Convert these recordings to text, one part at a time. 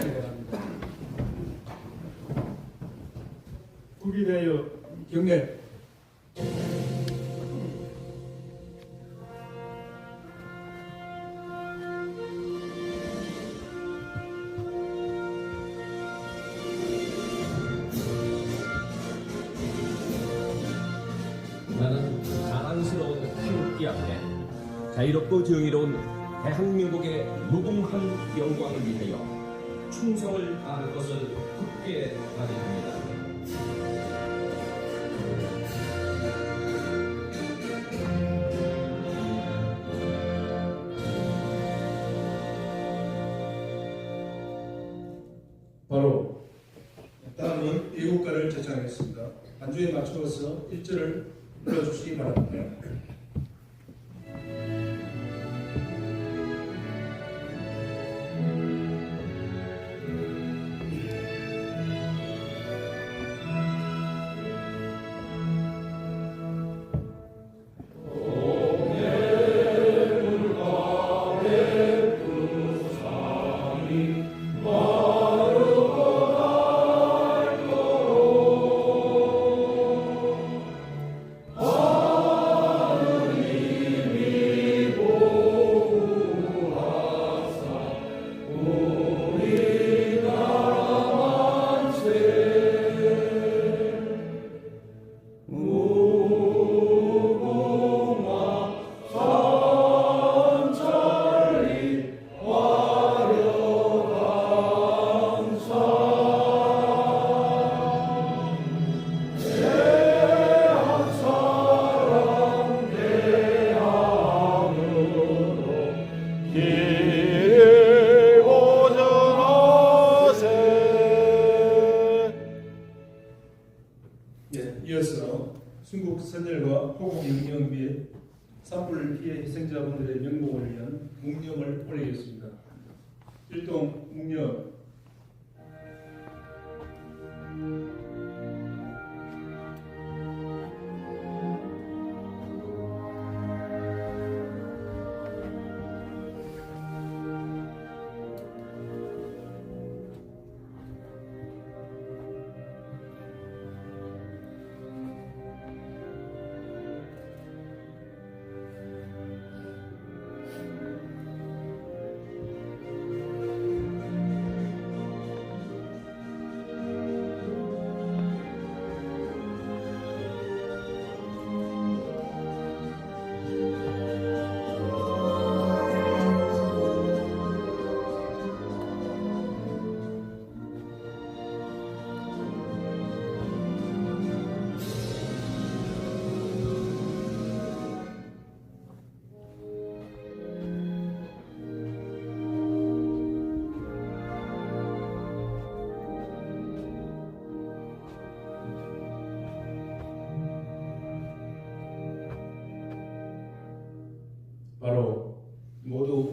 바랍니다. 국기 대여 경례. 나는 자랑스러운 태극기 앞에 자유롭고 정의로운 대한민국의 무궁한 영광을 위하여 충성을 다할 것을 굳게 다짐합니다. 바로 다음은 애국가를 제창하겠습니다. 반주에 맞추어서 1절을 불러주시기 바랍니다. 예, 이어서 순국 선열과 호국 영령비의 산불 피해 희생자분들의 명복을 위한 묵념을 올리겠습니다. 일동 묵념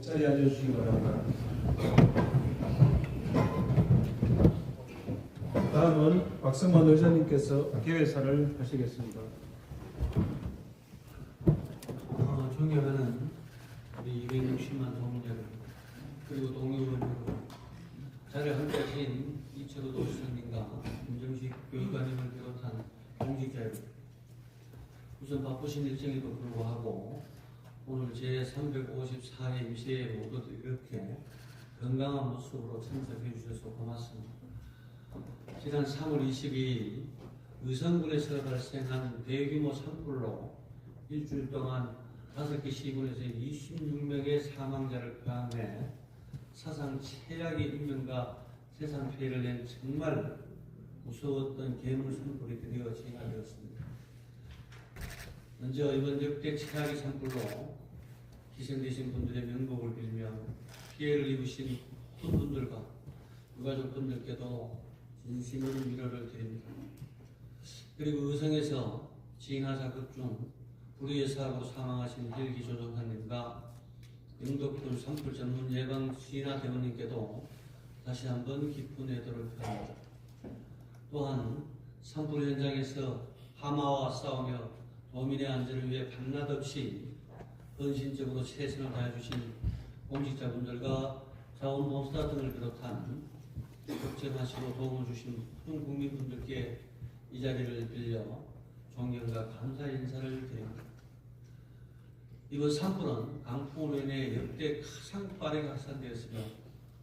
자리에 앉아주시기 바랍니다. 다음은 박성만 의사님께서 개회사를 하시겠습니다. 어, 존경하는 우리 260만 동료들 그리고 동료분들 자리에 함께 하신 이철호 도시장님과 김정식 교육관님을 비롯한 공직자 여러분 우선 바쁘신 일정에도 불구하고 오늘 제 354회 임시회에 모두들 이렇게 건강한 모습으로 참석해 주셔서 고맙습니다. 지난 3월 22일 의성군에서 발생한 대규모 산불로 일주일 동안 다섯 개 시군에서 26명의 사망자를 포함해 사상 최악의 인명과 재산 피해를 낸 정말 무서웠던 괴물 산불이 드디어 진화되었습니다. 먼저 이번 역대 최악의 산불로 희생되신 분들의 명복을 빌며 피해를 입으신 분들과 유가족분들께도 진심으로 위로를 드립니다. 그리고 의성에서 진화 사극 중 불의의 사고로 사망하신 헬기 조종사님과 영덕군 산불 전문 예방 진화 대원님께도 다시 한번 깊은 애도를 표합니다. 또한 산불 현장에서 하마와 싸우며 도민의 안전을 위해 밤낮 없이 헌신적으로 최선을 다해주신 공직자분들과 자원봉사 등을 비롯한 걱정하시고 도움을 주신 모든 국민분들께 이 자리를 빌려 존경과 감사 인사를 드립니다. 이번 산불은 강풍으로 역대 가장 빠르게 확산되었으며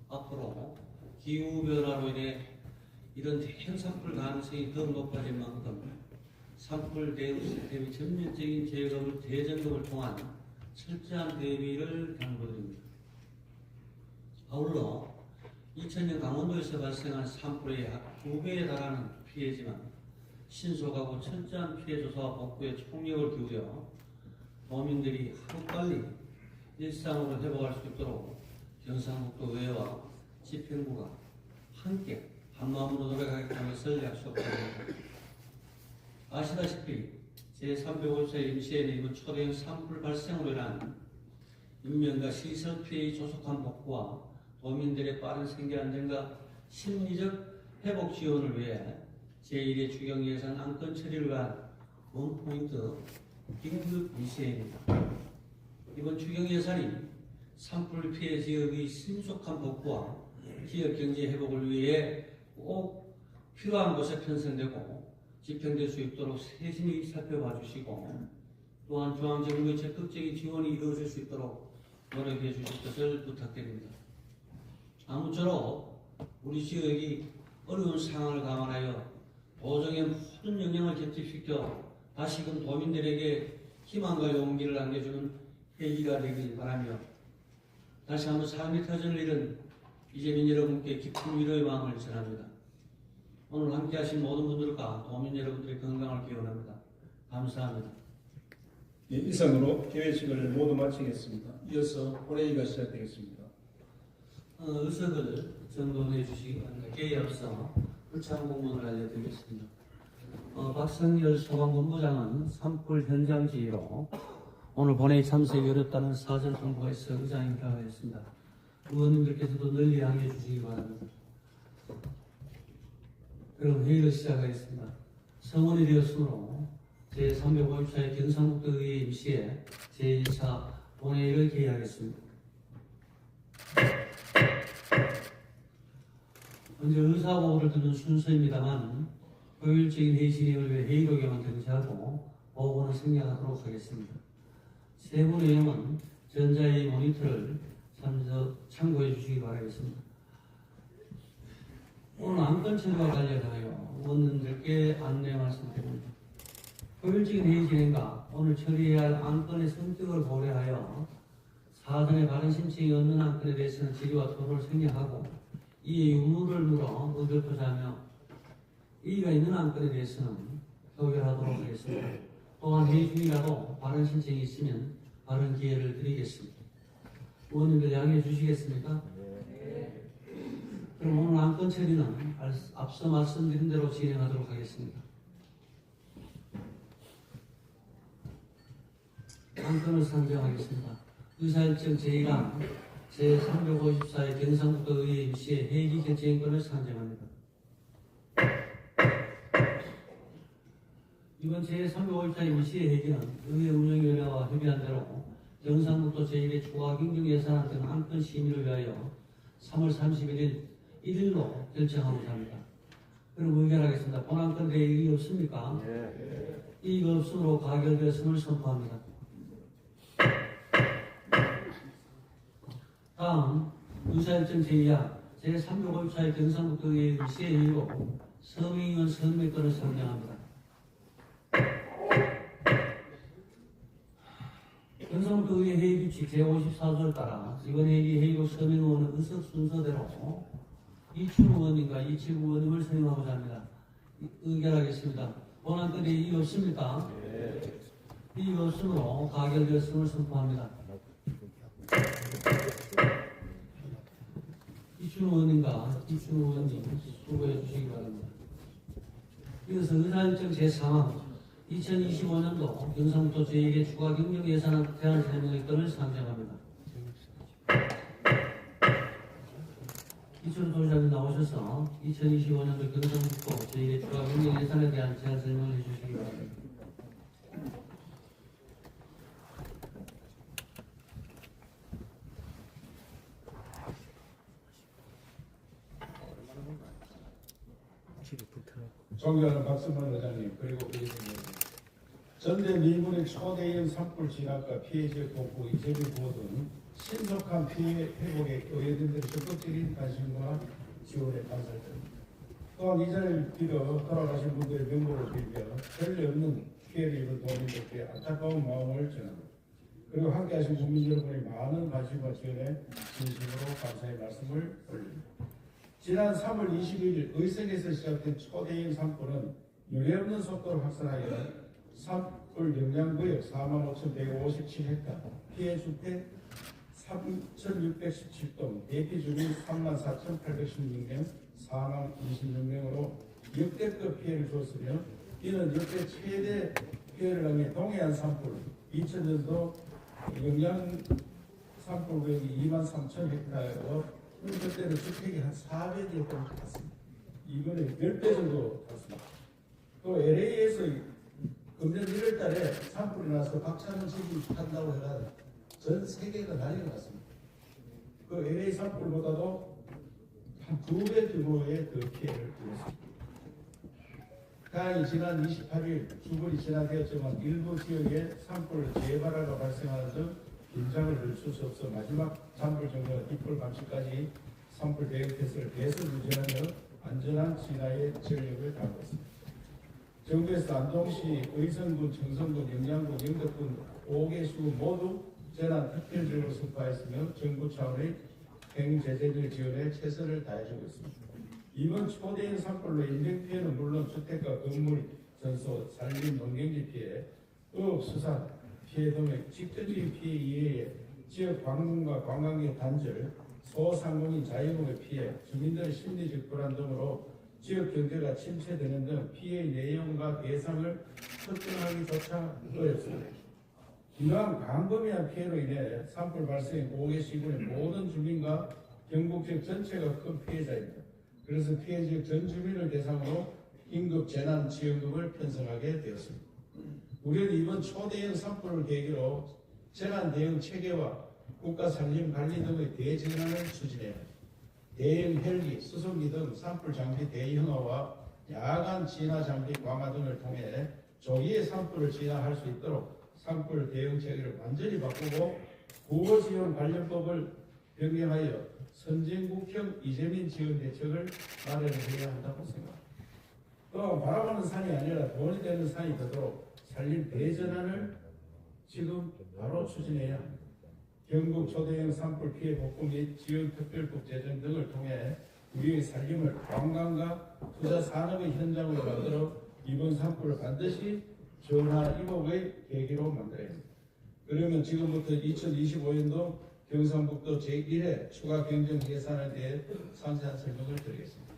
앞으로 기후변화로 인해 이런 대형 산불 가능성이 더 높아질 만큼 산불 대응 시스템의 전면적인 재검을 대점검을 통한 철저한 대비를 당부드립니다. 아울러 2000년 강원도에서 발생한 산불의 약 2배에 달하는 피해지만 신속하고 철저한 피해 조사와 복구에 총력을 기울여 도민들이 하루빨리 일상으로 회복할 수 있도록 경상북도 의회와 집행부가 함께 한마음으로 노력하겠다는 것을 약속드립니다. 아시다시피 제354 임시회는 초대형 산불 발생으로 인한 인명과 시설 피해의 조속한 복구와 도민들의 빠른 생계 안정과 심리적 회복 지원을 위해 제1회 추경 예산 안건 처리를 위한 원포인트 긴급 임시회입니다. 이번 추경 예산이 산불 피해 지역의 신속한 복구와 지역 경제 회복을 위해 꼭 필요한 곳에 편성되고 집행될 수 있도록 세심히 살펴봐 주시고 또한 중앙정부의 적극적인 지원이 이루어질 수 있도록 노력해 주실 것을 부탁드립니다. 아무쪼록 우리 지역이 어려운 상황을 감안하여 도정의 모든 역량을 결집시켜 다시금 도민들에게 희망과 용기를 안겨주는 계기가 되길 바라며 다시 한번 삶의 터전을 잃은 이재민 여러분께 깊은 위로의 마음을 전합니다. 오늘 함께 하신 모든 분들과 도민 여러분들의 건강을 기원합니다. 감사합니다. 예, 이상으로 개회식을 모두 마치겠습니다. 이어서 본회의가 시작되겠습니다. 어, 의석을 정돈해 주시기 바랍니다. 개에 앞서 불참 공문을 알려드리겠습니다. 어, 박성열 소방본부장은 산불 현장 지휘로 오늘 본회의 참석이 어렵다는 사전 통보가 있어 의장이 가하였습니다. 의원님들께서도 널리 양해해 주시기 바랍니다. 그럼 회의를 시작하겠습니다. 성원이 되었으므로 제354회 경상북도 의회 임시회 제1차 본회의를 개의하겠습니다. 먼저 의사보고를 듣는 순서입니다만 효율적인 회의 진행을 위해 회의록에만 등재하고 보고는 생략하도록 하겠습니다. 세부 내용은 전자회의 모니터를 참고해 주시기 바라겠습니다. 오늘 안건 처리와 관련하여 의원님들께 안내 말씀드립니다. 효율적인 회의 진행과 오늘 처리해야 할 안건의 성격을 고려하여 사전에 바른 신청이 없는 안건에 대해서는 질의와 토론을 생략하고 이에 유무를 물어 의결토자 하며 이의가 있는 안건에 대해서는 표결하도록 하겠습니다. 또한 회의 중이라도 바른 신청이 있으면 바른 기회를 드리겠습니다. 의원님들 양해해 주시겠습니까? 그럼 오늘 안건 처리는 알- 앞서 말씀드린 대로 진행하도록 하겠습니다. 안건을 상정하겠습니다. 의사일정 제1항 제354의 경상북도 의회 임시회 회기 결정권을 상정합니다. 이번 제354의 임시회 회기는 의회 운영위원회와 협의한 대로 경상북도 제1회 추가 경정 예산안 등 안건 심의를 위하여 3월 31일 1일로 결정하고자 합니다. 그럼 의결하겠습니다. 본안건 대에 이의 없습니까? 이의가 없으므로 가결되었음을 선포합니다. 다음 의사일정 제2항 제354의 경상북도 의회 임시회 회의로 서명의원 선명권을 상정합니다. 경상북도 의회 회의 규칙 제54조를 따라 이번 회의 회의로 서명의원은 의석 순서대로 이춘우 의원님과 이칠구 의원님을 선임하고자 합니다. 이- 의결하겠습니다. 본안건에 이의 없습니까? 이의 없으므로 가결되었음을 선포합니다. 이춘우 의원님과 이춘우 의원님 수고해 주시기 바랍니다. 이어서 의사일정 제3항 2025년도 경상북도 제1회 추가 경영 예산안 대안 설명의 건을 상정합니다. 기초 조사를 나오셔서 2025년도 경상북도 제1의 주가 경제 예산에 대한 제안 설명을 해주시기 바랍니다. 존경하는 박순만 의장님 그리고 그 회장님 전대 미군의 초대형 산불 진압과 피해지역 복구 이재민 보호 등 신속한 피해 회복에 의원님들의 적극적인 관심과 지원에 감사드립니다. 또한 이 자리를 빌어 돌아가신 분들의 명복을 빌며 전례 없는 피해를 입은 도민들께 안타까운 마음을 전합니다. 그리고 함께하신 국민 여러분의 많은 관심과 지원에 진심으로 감사의 말씀을 올립니다. 지난 3월 22일 의성에서 시작된 초대형 산불은 유례없는 속도로 확산하여 산불 영향구역 45,157헥타, 피해 주택 3,617동, 대피 주민 34,816명, 사망 26명으로 역대급 피해를 줬으며 이는 역대 최대 피해를 당해 동해안 산불 2000년도 영양 산불 구역이 2만 3천 헥타르고 그때는 주택이 한 400여 건 탔습니다. 이번에 10배 정도 탔습니다. 또 LA에서 금년 1월 달에 산불이 나서 박찬호 집이 탄다고 해가 전 세계가 난리가 났습니다. 그 LA 산불보다도 한 두 배 규모의 그 피해를 입었습니다. 다행히 지난 28일 주불이 진화되었지만 일부 지역에 산불 재발화가 발생하는 등 긴장을 늦출 수 없어 마지막 산불 정보와 뒷불 감시까지 산불 대응 태세를 계속 유지하며 안전한 진화에 전력을 다하고 있습니다. 정부에서 안동시, 의성군, 청성군, 영양군, 영덕군 5개 수 모두 재난 특별지역으로 선포하였으며 정부 차원의 행제재를 지원에 최선을 다해주고 있습니다. 이번 초대형 산불로 인명 피해는 물론 주택과 건물, 전소, 산림, 농경지 피해, 업, 수산 피해 등의 직접적인 피해 이외에 지역 방문과 관광의 단절, 소상공인 자유목의 피해, 주민들의 심리적 불안 등으로 지역 경제가 침체되는 등 피해 내용과 대상을 특정하기조차 어렵습니다. 이러한 광범위한 피해로 인해 산불 발생 5개 시군의 모든 주민과 경북 지역 전체가 큰 피해자입니다. 그래서 피해 지역 전 주민을 대상으로 긴급 재난 지원금을 편성하게 되었습니다. 우리는 이번 초대형 산불을 계기로 재난 대응 체계와 국가 산림 관리 등의 대재난을 추진해 대형 헬기, 수송기 등 산불 장비 대형화와 야간 진화 장비 강화 등을 통해 조기에 산불을 진화할 수 있도록 산불 대응 체계를 완전히 바꾸고 국어지원 관련법을 변경하여 선진국형 이재민 지원 대책을 마련해야 한다고 생각합니다. 또 바라보는 산이 아니라 돈이 되는 산이 되도록 산림 대전환을 지금 바로 추진해야 합니다. 경북 초대형 산불 피해 복구 및 지원 특별법 제정 등을 통해 우리의 살림을 관광과 투자 산업의 현장으로 만들어 이번 산불을 반드시 전화 이복의 계기로 만들어야 합니다. 그러면 지금부터 2025년도 경상북도 제1회 추가 경정 예산에 대해 상세한 설명을 드리겠습니다.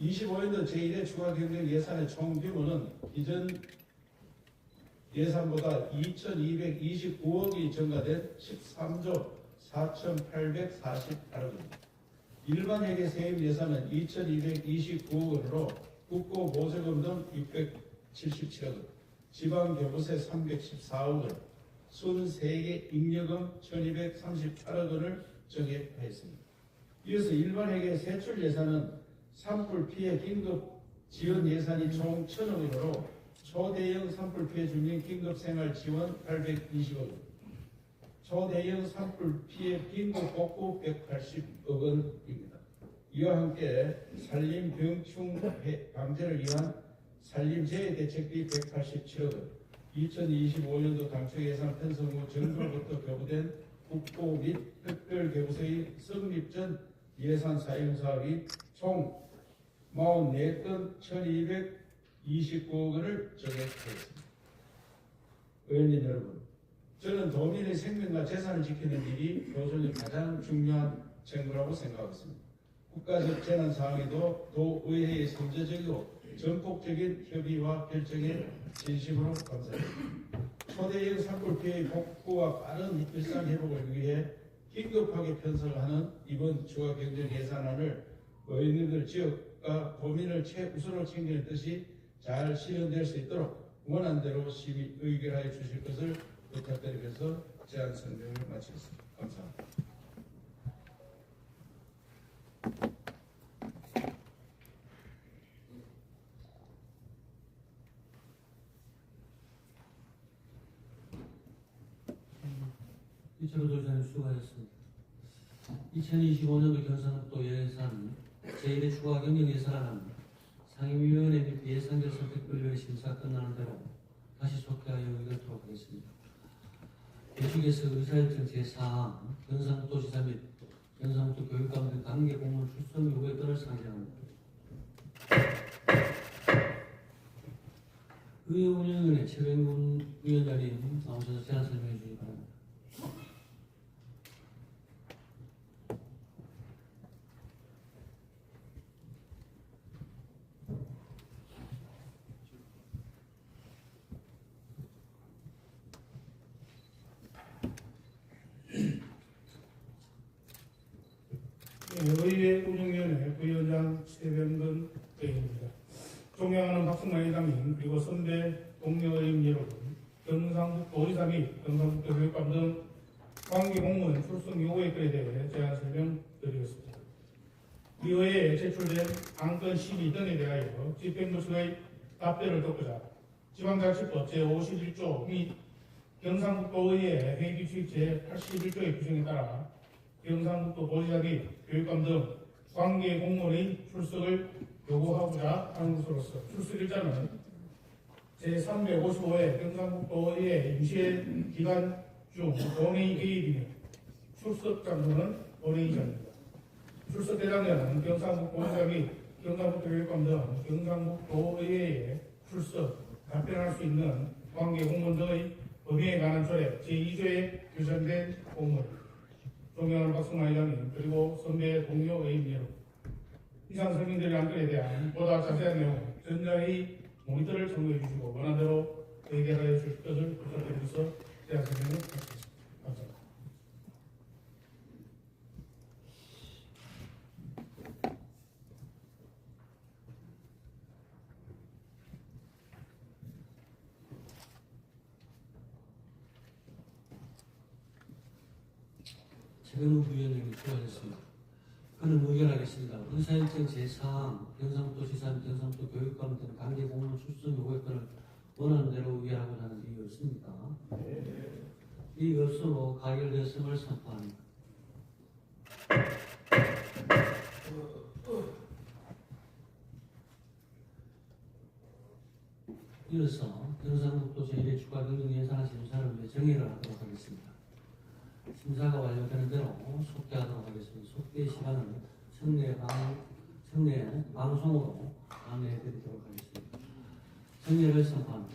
25년도 제1회 추가 경정 예산의 총 규모는 이전 예산보다 2,229억이 증가된 13조 4,848억입니다. 일반 회계 세입 예산은 2,229억 원으로 국고 보조금 등 677억 원, 지방 교부세 314억 원, 순 세계 잉여금 1,238억 원을 정액하였습니다. 이어서 일반 회계 세출 예산은 산불 피해 긴급 지원 예산이 총 1,000억 원으로 초대형 산불 피해 주민 긴급 생활 지원 820억 원, 초대형 산불 피해 긴급 복구 180억 원입니다. 이와 함께 산림 병충 해- 방제를 위한 산림재해 대책비 187억 원, 2025년도 당초 예산 편성 후 정부로부터 교부된 국고 및 특별교부세의 성립 전 예산 사용 사업이 총 44건 1229억 원을 정액하였습니다. 의원님 여러분, 저는 도민의 생명과 재산을 지키는 일이 교정의 가장 중요한 책무라고 생각했습니다. 국가적 재난 상황에도 도의회의 선제적이고 전폭적인 협의와 결정에 진심으로 감사합니다. 초대형 산불 피해 복구와 빠른 일상 회복을 위해 긴급하게 편성하는 이번 추가 경정 예산안을 의원님들 지역과 도민을 최우선으로 챙기는 뜻이 잘 실현될 수 있도록 원안대로 심의 의결하여 주실 것을 부탁드리면서 제안 설명을 마치겠습니다. 감사합니다. 이철호 도지사님 수고하셨습니다. 2025년도 경상북도 예산 제1회 추가 경영 예산안 상임위원회 및 예산 결산 특별위원 심사 끝나는 대로 다시 속회하여 의결토록 하겠습니다. 대축에서 의사일정 제4항 경상북도지사 및 경상북도 교육감 등 관계 공무원 출석 요구의 건을 상정합니다. 의회 운영위원회 최병훈 위원장님 나오셔서 제안 설명해 주시기 바랍니다. 의회 운영위원회 부위원장 최병근 의원입니다. 존경하는 박승만 회장님 그리고 선배 동료 의원 여러분, 경상북도 의사 및 경상북도 교육감 등 관계 공무원 출석 요구에 건에 대해 제안 설명드리겠습니다. 이 의회에 제출된 안건 12 등에 대하여 집행부처의 답변을 듣고자 지방자치법 제51조 및 경상북도의회 회의규칙 제81조의 규정에 따라 경상북도 도지사 및 교육감 등 관계 공무원의 출석을 요구하고자 하는 것으로서 출석 일자는 제355회 경상북도의회 유세 기간 중 본회의 개입이며 출석 장소는 본회의장입니다. 출석 대장에는 경상북도 도지사 및 경상북도 교육감 등 경상북도의회에 출석 답변할 수 있는 관계 공무원 등의 범위에 관한 조례 제2조에 규정된 공무원 존경하는 박승만 회장님 그리고 선배 동료 의원 여러분 이상 설명드린 안건에 대한 보다 자세한 내용 전자의 모니터를 참고해 주시고 원하대로 의결하여 주실 것을 부탁드리면서 제4항 경상북도지사 및 경상북도 교육감 등 관계 공무원 출석 요구의 건을 원하는 대로 의결하고자 하는 이유 없습니까? 이 없으로 가결되었음을 선포합니다. 이어서 경상북도 제1회 추가 경영 예산 심사를 위해 정의를 하도록 하겠습니다. 심사가 완료되는 대로 속개하도록 하겠습니다. 속개 시간은 청내 방송으로 안내해 드리도록 하겠습니다. 승리를 선포합니다.